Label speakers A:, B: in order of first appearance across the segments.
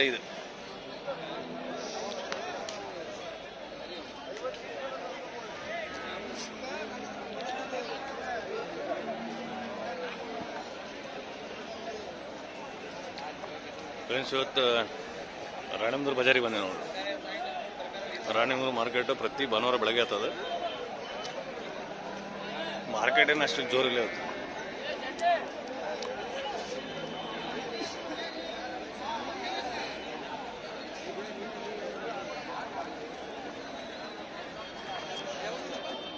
A: ಐವತ್ತೈದು ಫ್ರೆಂಡ್ಸ್ ಇವತ್ತು ರಾಣಿಮಂದ್ರ ಬಜಾರಿಗೆ ಬಂದೆ ನೋಡಿ. ರಾಣಿಮಂದ್ರ ಮಾರ್ಕೆಟ್ ಪ್ರತಿ ಭಾನುವಾರ ಬೆಳಗ್ಗೆ ಆಗ್ತದೆ ಮಾರ್ಕೆಟ್ ಏನು ಅಷ್ಟು ಜೋರಿಲ್ಲ ಇವತ್ತು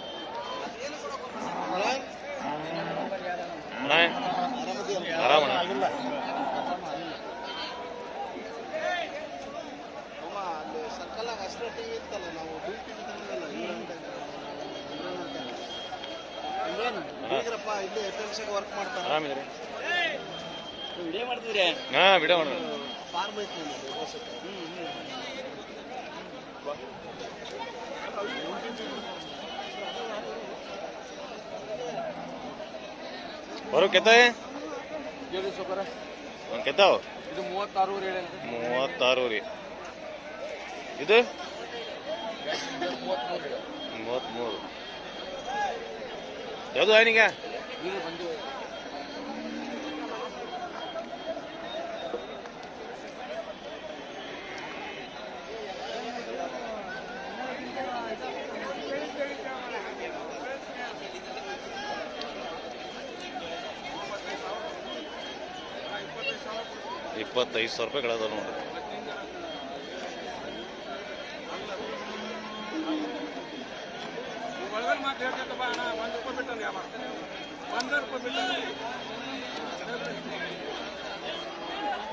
A: ಅಣ್ಣ ಆರಾಮಣ್ಣ
B: ಅಮ್ಮ ಅಲ್ಲಿ ಸರ್ಕಲ್ ಅಷ್ಟೇ ಟಿವಿ ಇತ್ತಲ್ಲ ನಾವು ಡ್ಯೂಟಿ ಬೀಗ್ರಪ್ಪ ಇಲ್ಲಿ ಎಫ್ ಎಂ ಸಿಗೆ ವರ್ಕ್ ಮಾಡ್ತಾರೆ
A: ಆರಾಮಿದ್ರಿ.
B: ವಿಡಿಯೋ ಮಾಡ್ತಿದ್ರೆ?
A: ಹಾ ವಿಡಿಯೋ ಮಾಡೋಣ.
B: ಫಾರ್ಮ್ ಐತಿ
A: ಬರೋ
B: ಸೌಕರ
A: ಒಂದು ಕೆತ್ತಾವ
B: ಇದು ಮೂವತ್ತಾರು
A: ಮೂವತ್ತಾರು ರೀ ಇದು? ಮೂವತ್ತ್ಮೂರು ಯಾವುದು ಆಯ್ನಿಗ ಇಪ್ಪತ್ತೈದು ಸಾವಿರ ರೂಪಾಯಿ ಕಳೆದ ನೋಡಿ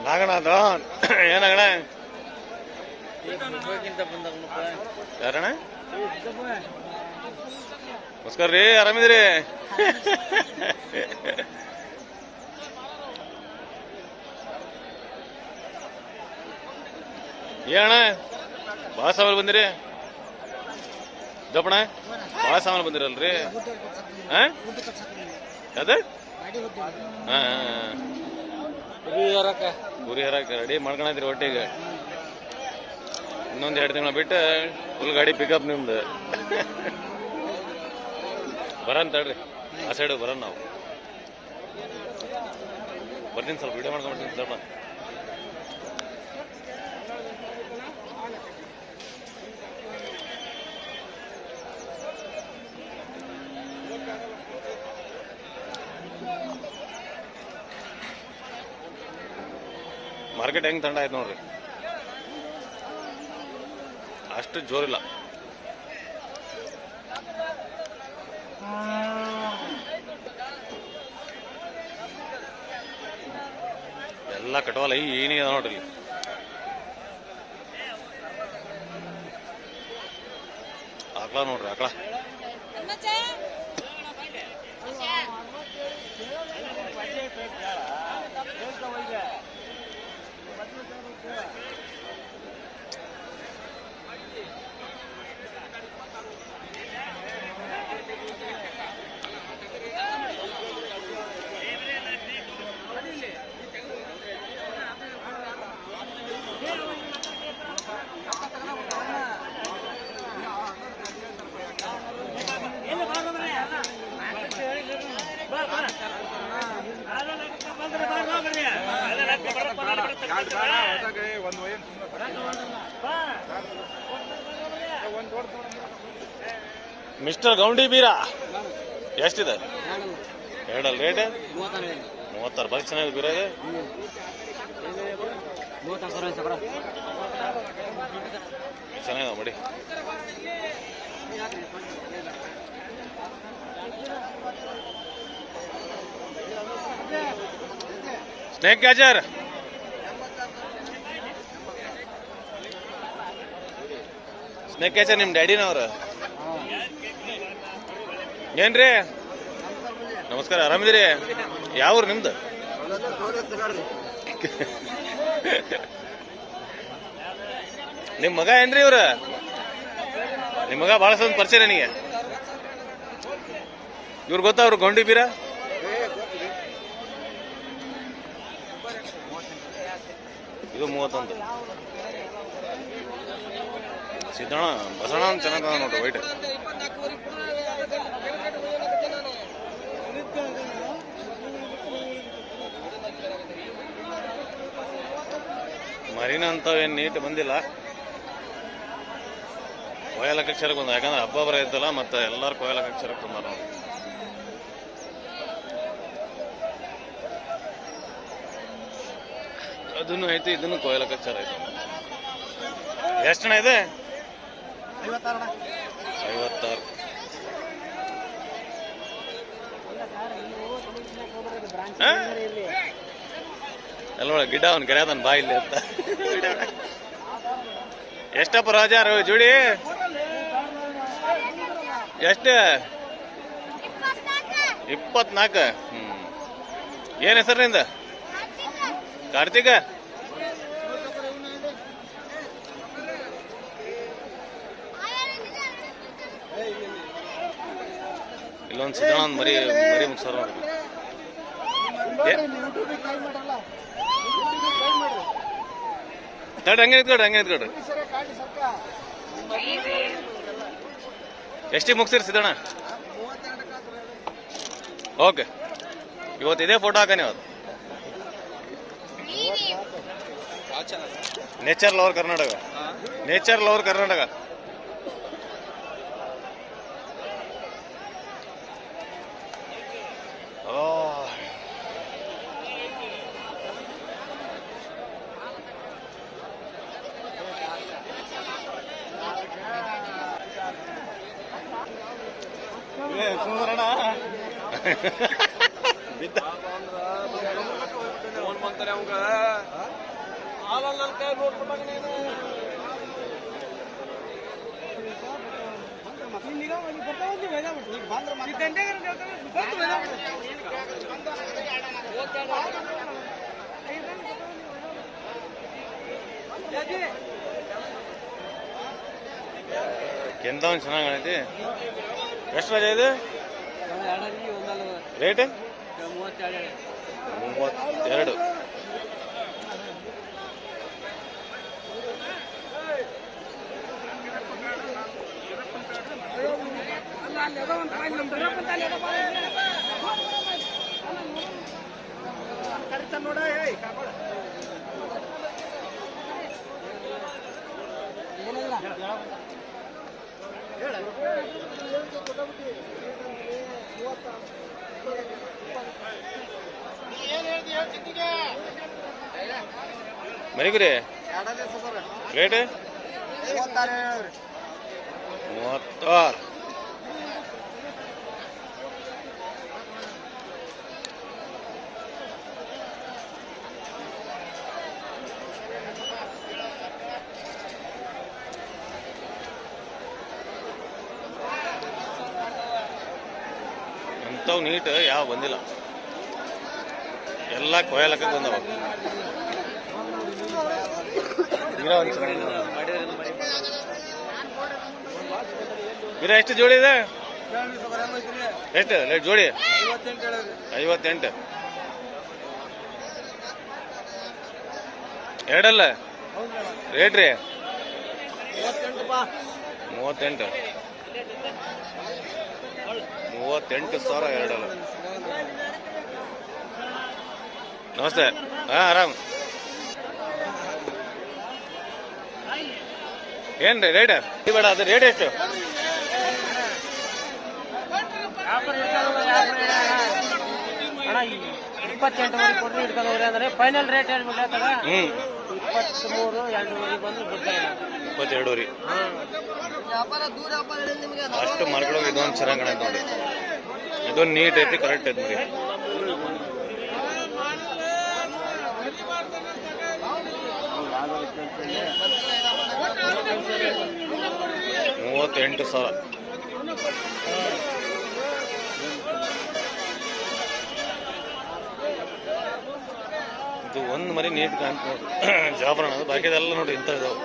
A: ನಾಗಣ್ಣ ಏನಗಣ ಯಾರಣ್ಣ? ನಮಸ್ಕಾರ ರೀ ಆರಾಮಿದ್ರಿ ಏನಣ್ಣ ಭಾಳ ಸಾಮಾನು ಬಂದಿರಿ? ದಪ್ಪಣ ಭಾಳ ಸಾಮಾನು ಬಂದಿರಲ್ರಿ ಹಾ ಅದ ಹಾ ಗುರಿ ಹರಕ ರೆಡಿ ಮಾಡ್ಕೊಂಡಿರಿ ಒಟ್ಟಿಗೆ. ಇನ್ನೊಂದು ಎರಡು ತಿಂಗಳ ಬಿಟ್ಟು ಫುಲ್ ಗಾಡಿ ಪಿಕಪ್ ನಿಮ್ದು. ಬರೋಣ ತಡ್ರಿ ಆ ಸೈಡ್ ಬರೋಣ ನಾವು. ಬರ್ತೀನಿ ಸ್ವಲ್ಪ ವಿಡಿಯೋ ಮಾಡ್ಕೊಂಡ್ಬಿಡ್ತೀನಿ ಸ್ವಲ್ಪ ಮಾರ್ಕೆಟ್ ಹೆಂಗ್ ತಂಡ ಆಯ್ತು ನೋಡ್ರಿ. ಅಷ್ಟು ಜೋರಿಲ್ಲ. ಎಲ್ಲ ಕಟವಾಲ ಏನಿದೆ ನೋಡ್ರಿ ಇಲ್ಲಿ. ಆಕಳ ನೋಡ್ರಿ, ಆಕಳ. Thank you. ಮಿಸ್ಟರ್ ಗೌಂಡಿ ಬೀರಾ? ಎಷ್ಟಿದೆ? ಎರಡಲ್ಲ ರೇಟ್ ಮೂವತ್ತಾರು ಬಾರಿ ಚೆನ್ನಾಗಿದೆ ಬೀರ ಇದೆ. ಚೆನ್ನಾಗಿದೆ ಮಾಡಿ ಸ್ನೇಕ್ ಗ್ಯಾಜರ್ ನಿಮ್ ನಿಮ್ಮ ಡ್ಯಾಡಿನವ್ರು? ಏನ್ರಿ? ನಮಸ್ಕಾರ ಆರಾಮಿದಿರಿ ಯಾವ ಊರು ನಿಮ್ದು? ನಿಮ್ಮ ಮಗ ಏನ್ರಿ ಇವ್ರ? ನಿಮ್ಮ ಮಗ ಭಾಳ ಸಂದ್ ಪರಿಚಯ ನನಗೆ. ಇವ್ರು ಗೊತ್ತಾ ಅವ್ರು ಗೊಂಡಿ ಬೀರ? ಇದು ಮೂವತ್ತೊಂದು. ಸಿದ್ದಣ್ಣ, ಬಸಣ್ಣ ಅಂತ ಚೆನ್ನಾಗದ ನೋಡ್ರಿ ವೈಟ್ ಮರಿನ ಅಂತವೇನು ನೀಟ್ ಬಂದಿಲ್ಲ. ಕೊಯಲ ಕಕ್ಷರಕ್ಕೆ ಬಂದ ಯಾಕಂದ್ರೆ ಹಬ್ಬ ಬರ ಇದ್ದಲ್ಲ ಮತ್ತೆ ಎಲ್ಲರೂ ಕೊಯಲ ಕಕ್ಷರಕ್ಕೆ ಬಂದಾರ ನಾವು ಅದನ್ನು ಐತಿ, ಇದನ್ನು ಕೊಯಲ ಕಕ್ಷರ ಐತಿ. ಎಷ್ಟಣ ಇದೆ? ಐವತ್ತಾರು? ಅಲ್ವಳ ಗಿಡ ಅವ್ನು ಕರೆಯದನ್ ಬಾ ಇಲ್ಲಿ ಅಂತ. ಎಷ್ಟಪ್ಪ ರಾಜ ರ- ಜೋಡಿ? ಎಷ್ಟು? ಇಪ್ಪತ್ನಾಲ್ಕು. ಹ್ಮ್. ಏನ್ ಹೆಸರು ನಿಂದ? ಕಾರ್ತಿಕ? ಇಲ್ಲೊಂದು ಸಿದ್ದಣ್ಣ ಒಂದು ಮರಿ ಮರಿ ಮುಗಿಸೋರು
B: ಮಾಡ್ರಿ
A: ತಡ್ರಿ ಹಂಗೆ ನಿಂತ್ಕೊಡ್ರಿ ಹಂಗೆ ನಿಂತ್ಕೊಡ್ರಿ ಎಷ್ಟಿ ಮುಗ್ಸಿರಿ ಸಿದ್ದಣ್ಣ? ಓಕೆ. ಇವತ್ತು ಇದೇ ಫೋಟೋ ಹಾಕಾನೆ ಇವತ್ತು. Nature lover Karnataka. Nature lover Karnataka. ಬಿದ್ದ ಒಂದು ಚೆನ್ನಾಗಿ ಎಷ್ಟು ರಜೆ ಇದು ರೇಟ್? ಮೂವತ್ತೆರಡು.
B: ನೋಡ ಏಯ್
A: ಮರಿಗುರಿ?
B: ಗುರಿ ಸಫರ್
A: ರೇಟ್
B: ಮೂವತ್ತಾರು.
A: ಅಂಥವು ನೀಟ್, ಯಾವ ಬಂದಿಲ್ಲ. ಎಲ್ಲ ಕೊಯ್ಯಲಕ್ಕ ಬಂದವ. ಗಿಡ ಎಷ್ಟು ಜೋಡಿ ಇದೆ? ಎಷ್ಟು? ಜೋಡಿ.
B: ಐವತ್ತೆಂಟು.
A: ಎರಡಲ್ಲ? ರೇಟ್ ರೀ ಮೂವತ್ತೆಂಟು. ಮೂವತ್ತೆಂಟು ಸಾವಿರ ಎರಡಲ್ಲ. ನಮಸ್ತೆ. ಹಾ ಆರಾಮ್. ಏನ್ರಿ ರೀ ರೇಟ್ ಬೇಡ ಅದು ರೇಟ್ ಎಷ್ಟು?
C: ಅಣ್ಣ ಇಪ್ಪತ್ತೆಂಟುವರೆ ಕೊಡ್ರಿ ಹಿಡ್ಕೊಂಡವ್ರಿ ಅಂದ್ರೆ ಫೈನಲ್ ರೇಟ್ ಹೇಳ್ಬಿಟ್ಟು ಆತಗ
A: ಹ್ಮ್.
C: ಎರಡು ಎರಡೂವರೆ ಬಂದ್ರೆ ಬಿಡ್ತಾರೆ.
A: ಇಪ್ಪತ್ತೆರಡು ರೀ ಅಷ್ಟು ಮರಗಳು ಇದೊಂದು ಚೆನ್ನಾಗಿ ಕಾಣೈತೆ ನೋಡಿ. ಇದೊಂದು ನೀಟ್ ಐತಿ ಕರೆಕ್ಟ್ ಐತಿ ನೋಡಿ. ಮೂವತ್ತೆಂಟು ಸಾವಿರ. ಇದು ಒಂದು ಮರಿ ನೀಟ್ ಕಾಣ್ತು ಅದು ಬಾಕಿದೆಲ್ಲ ನೋಡಿ ಇಂಥ ಇದಾವೆ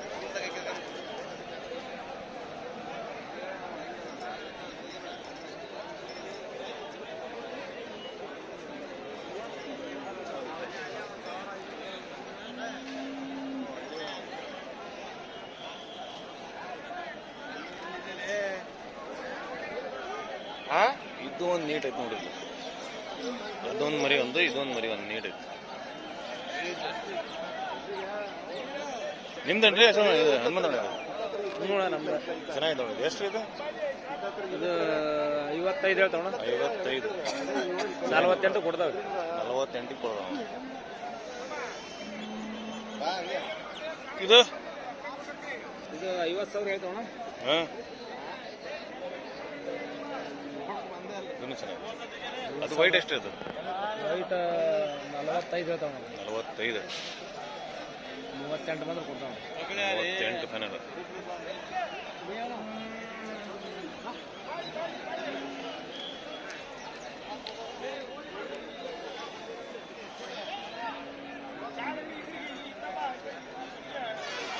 A: ಇದು ಒಂದು ನೀಟ್ ಐತೆ ನೋಡಿ. ಅದೊಂದು ಮರಿ ಒಂದು ಇದೊಂದು ಮರಿ ಒಂದು ನೀಟ್ ಐತೆ. ನಿಮ್ದೇನ್ರಿ ಎಷ್ಟು ಇದು ಹನುಮಂತಣ್ಣ
C: ನೋಡ ನಮ್ದು
A: ಚೆನ್ನಾಗಿದೆ ಇದು? ಎಷ್ಟು ಇದು?
C: ಇದು ಐವತ್ತೈದು ಹೇಳ್ತಾವಣ
A: ಐವತ್ತೈದು.
C: ನಲ್ವತ್ತೆಂಟು ಕೊಡ್ತಾವೆ
A: ನಲವತ್ತೆಂಟಿಗೆ ಕೊಡೋಣ
B: ಬಾ
A: ಇದು
C: ಇದು ಐವತ್ತು ಸಾವಿರ ಹೇಳ್ತಾವಣ
A: ಹಾಂ. ಇದನ್ನು ಚೆನ್ನಾಗಿದೆ. ಅದು ವೈಟ್ ಎಷ್ಟು ಅದು
C: ವೈಟ್ ನಲವತ್ತೈದು ಹೇಳ್ತಾವ
A: ನಲವತ್ತೈದು.
C: ಮೂವತ್ತೆಂಟು ಬಂದ್ರೆ ಕೊಡ್ತಾವ
A: ಮೂವತ್ತೆಂಟು ಫೈನಲ್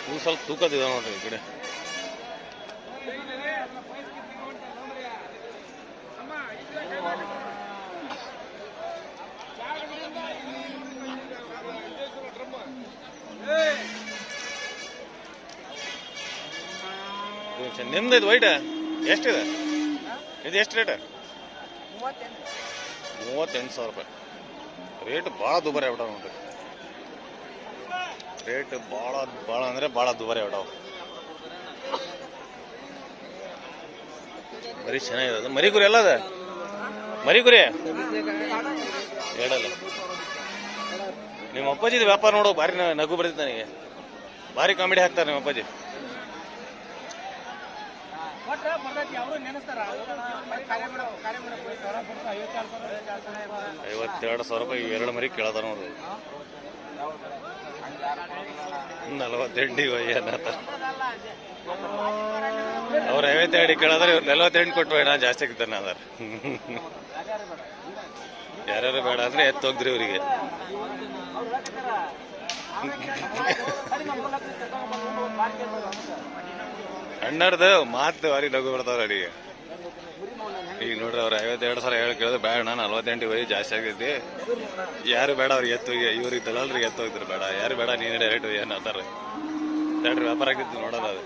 A: ಇವು ಸ್ವಲ್ಪ ತೂಕದಿದೆ ನೋಡ್ರಿ ಈ ಕಡೆ. ನಿಮ್ದು ಇದು ವೈಟ್ ಎಷ್ಟಿದೆ? ಇದು ಎಷ್ಟು ರೇಟ್? ಮೂವತ್ತೆಂಟು ಸಾವಿರ ರೂಪಾಯಿ. ರೇಟ್ ಭಾಳ ದುಬಾರಿ ಆಗ್ಬಿಟ್ಟಾವ ನೋಡ್ರಿ. ರೇಟ್ ಭಾಳ ಭಾಳ ಅಂದರೆ ಭಾಳ ದುಬಾರಿ ಆಗ್ಬಿಟ್ಟಾವ. ಮರಿ ಚೆನ್ನಾಗಿದೆ. ಅದು ಮರಿ ಗುರಿ ಎಲ್ಲ ಅದ? ಮರಿ ಗುರಿ? ಹೇಳಲ್ಲ ನಿಮ್ಮ ಅಪ್ಪಾಜಿದು ವ್ಯಾಪಾರ ನೋಡೋ ಭಾರಿ ನಗು ಬರ್ತೈತೆ ನನಗೆ. ಭಾರಿ ಕಾಮಿಡಿ ಹಾಕ್ತಾರೆ ನಿಮ್ಮ ಅಪ್ಪಾಜಿ.
C: ಅವರು ನೆನೆಸ್ತಾರ ಕಾರ್ಯ ಮಾಡೋ
A: ಐವತ್ತೆರಡು ಸಾವಿರ ರೂಪಾಯಿ ಎರಡು ಮರಿ ಕೇಳತಾರ ನೋಡ್ರಿ ನಲವತ್ತೆಂಟು ಅವ್ರು ಐವತ್ತೆರಡು ಕೇಳಿದ್ರೆ ಇವ್ರು ನಲವತ್ತೆಂಟು ಕೊಟ್ಟು ಬೇಡ ಜಾಸ್ತಿ ಆಗ್ತಾನೆ ಅದಾರ ಯಾರ್ಯಾರು ಬೇಡ ಅಂದ್ರೆ ಎತ್ತೋಗ್ರಿ ಅವರಿಗೆ ಇವರಿಗೆ ಅಣ್ಣರ್ದು ಮಾತು ಭಾರಿ ನಗು ಬಿಡ್ತಾವ್ರ ಅಡಿಗೆ ಈಗ ನೋಡ್ರಿ ಅವ್ರ ಐವತ್ತೆರಡು ಸಾವಿರ ಹೇಳಿ ಕೇಳಿದ್ರೆ ಬೇಡ ನಾನು ನಲ್ವತ್ತೆಂಟು ವಯಸ್ಸು ಜಾಸ್ತಿ ಆಗೈತಿ ಯಾರು ಬೇಡ ಅವ್ರಿಗೆ ಎತ್ತು ಇವ್ರಿಗೆ ದಲಾಲ್ರಿಗೆ ಎತ್ತು ಹೋಗ್ತಾರೆ ಬೇಡ. ಯಾರು ಬೇಡ, ನೀನು ಡೈರೆಕ್ಟ್ ಏನು ಅಂತಾರೆ ತಡ್ರಿ ವ್ಯಾಪಾರ ಆಗಿತ್ತು ನೋಡೋಣ ಅದು.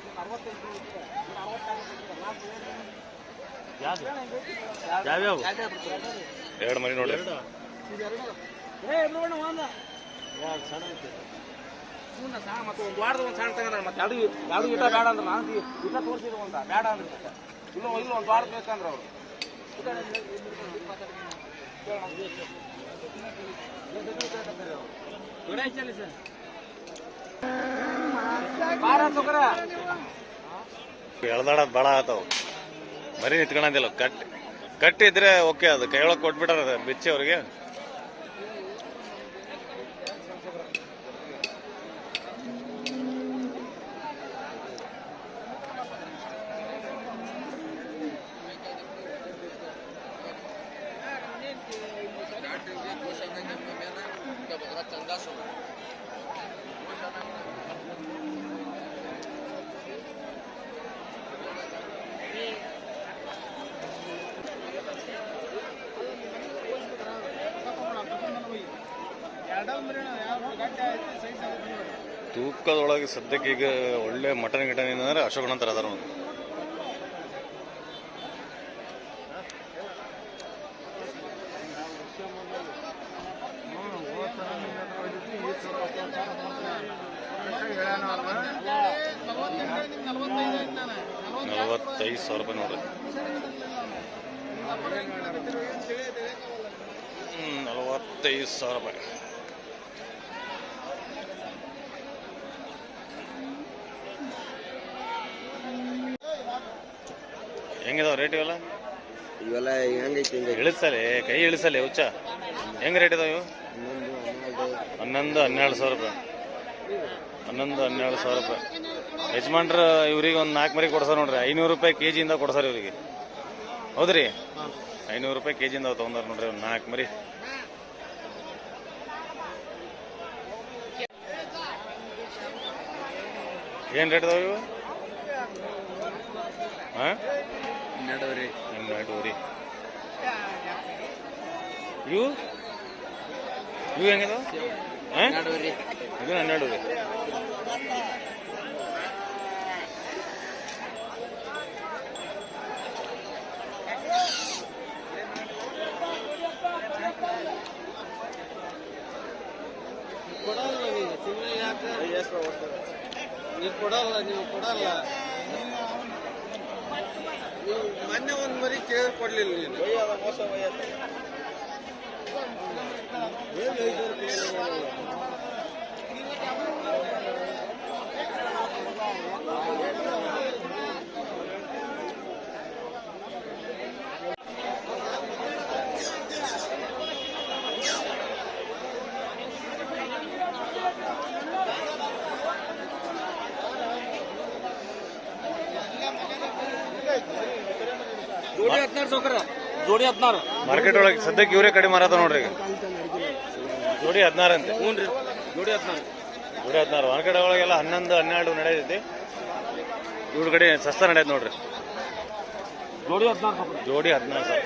A: ಎರಡು ಮನೆ ನೋಡ್ರಿ.
C: ಮತ್ತೆ ಒಂದು ವಾರದ ಬಾರ ಸುಗರ.
A: ಎಳ್ದಾಡೋದು ಭಾಳ ಮರಿ ನಿಂತ್ಕೊಳಂದಿಲ್ಲ ಕಟ್ ಕಟ್ಟಿದ್ರೆ ಓಕೆ ಅದು. ಕೈಯೊಳಗೆ ಕೊಟ್ಬಿಟ್ಟಾರ ಬಿಚ್ಚಿ ಅವ್ರಿಗೆ. ತೂಕದೊಳಗೆ ಸದ್ಯಕ್ಕೆ ಈಗ ಒಳ್ಳೆ ಮಟನ್ ಗಿಟನ್ ಏನಂದ್ರೆ ಅಶೋಕ ನಂತರ ಅದಾರ ಒಂದು ನಲವತ್ತೈದು ಸಾವಿರ ರೂಪಾಯಿ ನೋಡ್ರಿ. ನಲವತ್ತೈದು ಸಾವಿರ ರೂಪಾಯಿ. ಹೆಂಗಿದಾವ ರೇಟ್ ಇವೆಲ್ಲ?
B: ಇವೆಲ್ಲ ಹೆಂಗೈತಿ
A: ಇಳಿಸಲಿ ಕೈ ಇಳಿಸಲಿ ಹುಚ್ಚ? ಹೆಂಗೆ ರೇಟ್ ಇದಾವ ಇವು? ಹನ್ನೊಂದು ಹನ್ನೆರಡು. ಸಾವಿರ ರೂಪಾಯಿ. ಹನ್ನೊಂದು ಹನ್ನೆರಡು ಸಾವಿರ ರೂಪಾಯಿ. ಯಜಮಾನ್ರ ಇವ್ರಿಗೆ ಒಂದು ನಾಲ್ಕು ಮರಿ ಕೊಡ್ಸಾರ ನೋಡ್ರಿ ಐನೂರು ರೂಪಾಯಿ ಕೆ ಜಿಯಿಂದ ಕೊಡ್ಸಾರ ಇವರಿಗೆ. ಹೌದ್ರಿ? ಐನೂರು ರೂಪಾಯಿ ಕೆ ಜಿಯಿಂದ ತೊಗೊಂಡಾರ ನೋಡ್ರಿ ಒಂದು ನಾಲ್ಕು ಮರಿ. ಏನು ರೇಟ್ ಇದಾವ ಇವು? ಹಾಂ?
D: ನಡವ್ರಿ
A: ಹನ್ನೆರಡೂರಿ ಇವು ಇವು ಹೆಂಗಿದಾವ ಹಾಂ
D: ನಡವ್ರಿ
A: ಇದು ಹನ್ನೆರಡು ರೀ
C: ಕೊಡಲ್ಲ ನೀವು ಸುಮ್ಮನೆ ಯಾಕೆ ನೀವು ಕೊಡಲ್ಲ ನೀವು ಕೊಡಲ್ಲ ನೀವು ಮೊನ್ನೆ ಒಂದು ಮರಿ ಕೇಳಿ ಕೊಡ್ಲಿಲ್ಲ ನೀನು. ಏನ್
D: ಜೋಡಿ ಹದಿನಾರು
A: ಮಾರ್ಕೆಟ್ ಒಳಗೆ ಸದ್ಯಕ್ಕೆ ಇವರೇ ಕಡಿಮೆ ಮಾರಾತ ನೋಡ್ರಿ ಈಗ. ಜೋಡಿ ಹದಿನಾರು ಅಂತ.
D: ಹ್ಞೂ ರೀ. ಜೋಡಿ ಹದಿನಾರು
A: ಜೋಡಿ ಹದಿನಾರು ಮಾರ್ಕೆಟ್ ಒಳಗೆಲ್ಲ ಹನ್ನೊಂದು ಹನ್ನೆರಡು ನಡೆಯೈತಿ ಇವ್ರ ಕಡೆ ಸಸ್ತ ನಡೆಯುತ್ತೆ ನೋಡ್ರಿ.
D: ಜೋಡಿ ಹದಿನಾರು
A: ಜೋಡಿ ಹದಿನಾರು ಸಾವಿರ